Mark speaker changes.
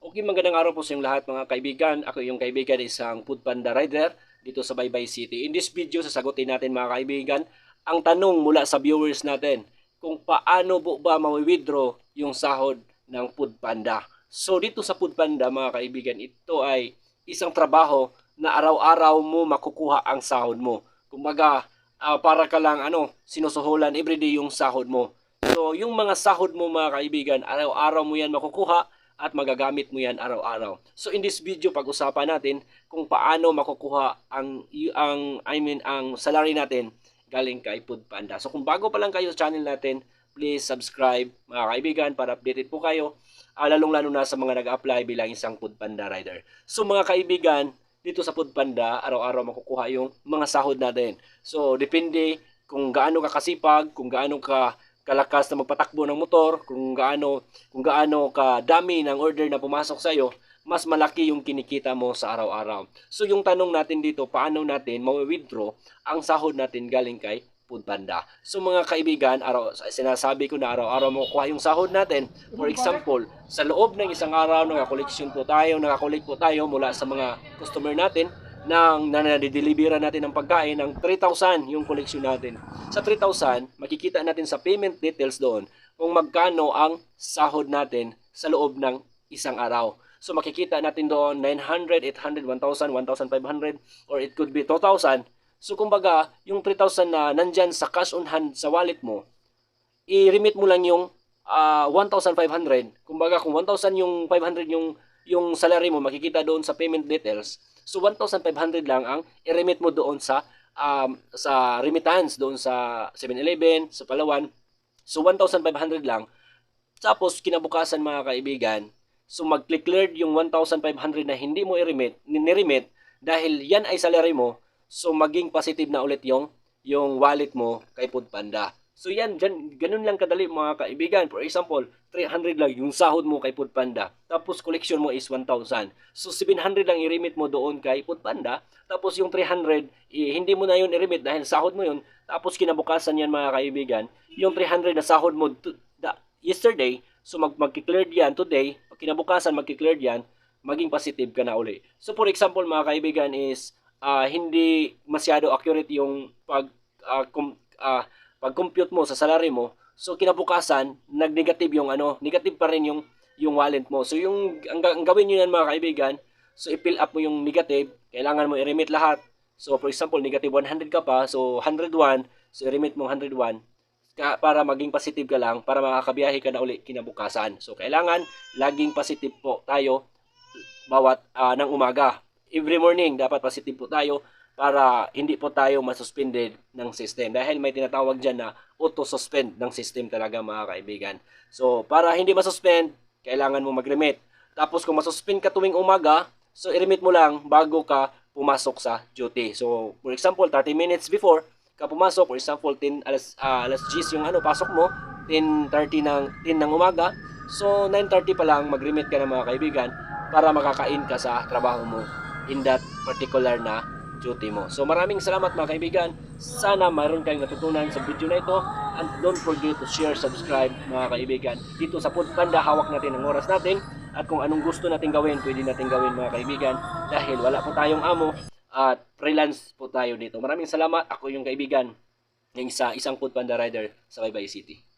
Speaker 1: Okay, magandang araw po sa inyong lahat mga kaibigan. Ako yung kaibigan isang Food Panda Rider dito sa Baybay City. In this video, sasagutin natin mga kaibigan ang tanong mula sa viewers natin kung paano po ba mawi-withdraw yung sahod ng Food Panda. So dito sa Food Panda mga kaibigan, ito ay isang trabaho na araw-araw mo makukuha ang sahod mo. Kumbaga, ah, para ka lang ano, sinusuhulan everyday yung sahod mo. So, yung mga sahod mo mga kaibigan, araw-araw mo yan makukuha at magagamit mo yan araw-araw. So, in this video, pag-usapan natin kung paano makukuha ang, ang I mean, ang salary natin galing kay Food Panda. So, kung bago pa lang kayo sa channel natin, please subscribe mga kaibigan para updated po kayo, ah, lalong-lalo na sa mga nag-apply bilang isang Food Panda rider. So, mga kaibigan, dito sa Food Panda, araw-araw makukuha yung mga sahod natin. So, depende kung gaano ka kasipag, kung gaano ka kalakas na magpatakbo ng motor, kung gaano kung gaano ka dami ng order na pumasok sa iyo, mas malaki yung kinikita mo sa araw-araw. So yung tanong natin dito, paano natin ma-withdraw ang sahod natin galing kay Food Panda. So mga kaibigan, araw, sinasabi ko na araw-araw mo kuha yung sahod natin. For example, sa loob ng isang araw, nakakoleksyon po tayo, nakakolekt po tayo mula sa mga customer natin ng na natin ng pagkain ng 3,000 yung koleksyon natin. Sa 3,000, makikita natin sa payment details doon kung magkano ang sahod natin sa loob ng isang araw. So makikita natin doon 900, 800, 1,000, 1,500 or it could be 2,000. So kumbaga, yung 3,000 na nandyan sa cash on hand sa wallet mo, i-remit mo lang yung ah, 1,500. Kumbaga kung 1,000 yung 500 yung yung salary mo makikita doon sa payment details. So 1,500 lang ang i-remit mo doon sa um, sa remittance doon sa 7-Eleven, sa Palawan. So 1,500 lang. Tapos kinabukasan mga kaibigan, so mag-cleared yung 1,500 na hindi mo i-remit, ni-remit dahil yan ay salary mo. So maging positive na ulit yung yung wallet mo kay Food Panda. So yan, dyan, ganun lang kadali mga kaibigan. For example, 300 lang yung sahod mo kay Food Panda. Tapos collection mo is 1,000. So 700 lang i-remit mo doon kay Food Panda. Tapos yung 300, eh, hindi mo na yun i-remit dahil sahod mo yun. Tapos kinabukasan yan mga kaibigan, yung 300 na sahod mo da- yesterday, so mag magki-cleared yan today, pag kinabukasan magki-cleared yan, maging positive ka na uli. So for example mga kaibigan is ah, hindi masyado accurate yung pag ah, kum- ah, pag-compute mo sa salary mo, so kinabukasan, nag-negative yung ano, negative pa rin yung yung wallet mo. So yung ang, ang gawin niyo yan mga kaibigan, so i-fill up mo yung negative, kailangan mo i-remit lahat. So for example, negative 100 ka pa, so 101, so i-remit mo 101 ka, para maging positive ka lang, para makakabiyahe ka na uli kinabukasan. So kailangan laging positive po tayo bawat ah, ng umaga. Every morning dapat positive po tayo para hindi po tayo masuspended ng system dahil may tinatawag dyan na auto-suspend ng system talaga mga kaibigan. So, para hindi masuspend, kailangan mo mag-remit. Tapos kung masuspend ka tuwing umaga, so i-remit mo lang bago ka pumasok sa duty. So, for example, 30 minutes before ka pumasok, for example, 10 alas, ah, alas 10 yung ano, pasok mo, 10.30 ng, 10 ng umaga, so 9.30 pa lang mag-remit ka ng mga kaibigan para makakain ka sa trabaho mo in that particular na duty mo. So maraming salamat mga kaibigan. Sana mayroon kayong natutunan sa video na ito. And don't forget to share, subscribe mga kaibigan. Dito sa Food Panda, hawak natin ang oras natin. At kung anong gusto natin gawin, pwede natin gawin mga kaibigan. Dahil wala po tayong amo at freelance po tayo dito. Maraming salamat. Ako yung kaibigan ng isa, isang Food Panda rider sa Baybay City.